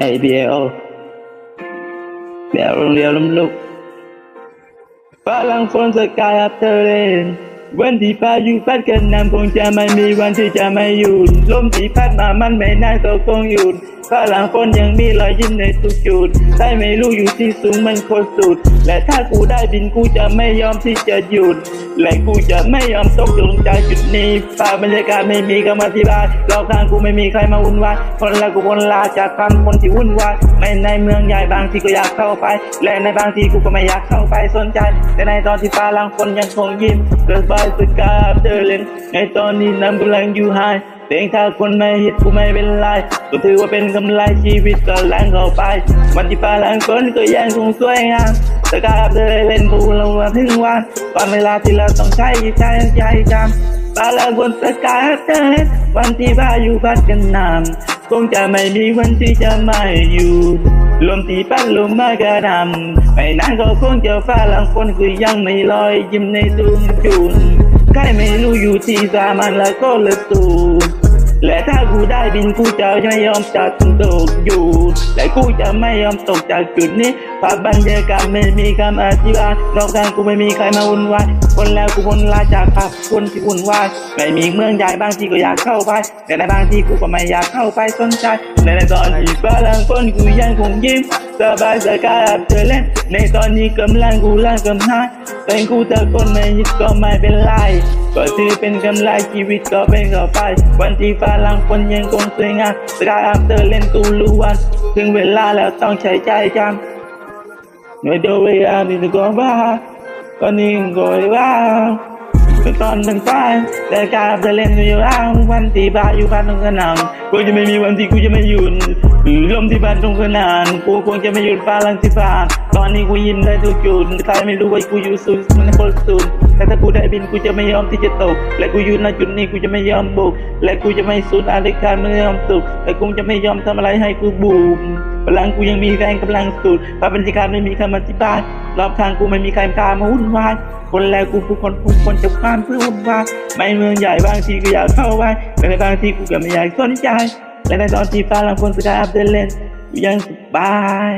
ABL เดี๋ยวโรงเรียวล้มลุกฝรั่งฝนสกายอัพเทเลนวันที่พายุพัดกันนำคงจะไม่มีวันที่จะไม่หยุดลมที่พัดมามันไม่นานก็คงหยุดฝรั่งฝนยังมีรอยยิ้มในทุกจุด ได้ไม่รู้อยู่ที่สูงมันโคตรสุด และถ้ากูได้บินกูจะไม่ยอมที่จะหยุด และกูจะไม่ยอมตกลงจากจุดนี้ฟ้าบรรยากาศไม่มีคำอธิบายรอบข้างกูไม่มีใครมาวุ่นวายคนละกูคนลาจากกันคนที่วุ่นวายไม่ในเมืองใหญ่บางทีก็อยากเข้าไป และในบางทีกูก็ไม่อยากเข้าไปสนใจ แต่ในตอนที่ฟ้าลังคนยังคงยิ้มเกิดบายสกาเดินเล่นในตอนนี้น้ำกำลังอยู่ไฮ เพียงถ้าคนไม่เห็นกูไม่เป็นไรก็ถือว่าเป็นกำไรชีวิตก็แรงเข้าไปวันที่ฟ้าลังคนก็ยังคงสวยงามสกาเดินเล่นกูเรามาถึงวันวันเวลาที่เราต้องใช้ใจใจจำปาลาบนสกายเดินวันที่พาอยุพัดกันนำคงจะไม่มีวันที่จะไม่อยู่ลมที่พัดลมมากระหนำไม่นานก็คงจะฟ้าหลังฝนคือยังไม่ลอยยิ้มในตุงจุนใครไม่รู้อยู่ที่สามันแล้วก็เลยตู และถ้ากูได้บินกูจะไม่ยอมจัดตกอยู่และกูจะไม่ยอมตกจากจุดนี้ภาพบรรยากาศไม่มีคำอธิบายรอบข้างกูไม่มีใครมาวุ่นวายคนแล้วกูคนลาจากภาพคนที่วุ่นวายไม่มีเมืองใหญ่บางที่ก็อยากเข้าไปแต่ในบางที่กูก็ไม่อยากเข้าไปสนใจในตอนที่ฟ้าลังฝนกูยังคงยิ้มสบายสกายอับเธอเล่นในตอนนี้กำลังกูลังกำหายเป็นกูแต่คนไม่ยึดก็ไม่เป็นไร ก็ถือเป็นกำไรชีวิตก็เป็นเข้าไป วันที่ฟ้าลังฝนยังคงสวยงามสกายอัพเธอเล่นกูรู้วันถึงเวลาแล้วต้องใช้ใจจำ Người đâu bây giờ thì có ba Con đi ngồi ba Cái con thằng ta Để cả để lên người lao วันที่บ้าอยู่บ้านตรงขนานกูจะไม่มีวันที่กูจะไม่หยุด ลมที่บ้านตรงขนานกูคงจะไม่หยุดฟ้าลังที่ฟ้าตอนนี้กูยิ้มได้ทุกจุดใครไม่รู้ว่ากูอยู่สุดมันโคตรสุดแต่ถ้ากูได้บินกูจะไม่ยอมที่จะตก และกูอยู่ณจุดนี้กูจะไม่ยอมบุก และกูจะไม่สูญอะไรการไม่ยอมสุขและกูจะไม่ยอมทำอะไรให้กูบูมพลังกูยังมีแรงกำลังสุดพระบัญชาการไม่มีคำอธิบายรอบข้างกูไม่มีใครกล้ามาวุ่นวายคนแล้วกูผู้คนผู้คนจะความเพื่อวุ่นวายไม่เมืองใหญ่บางทีก็อยากเข้าไปแต่บางทีกูก็ไม่อยากสนใจ และในตอนที่ฟ้าหลังฝนสกายอัพเดินเล่น ยังสบาย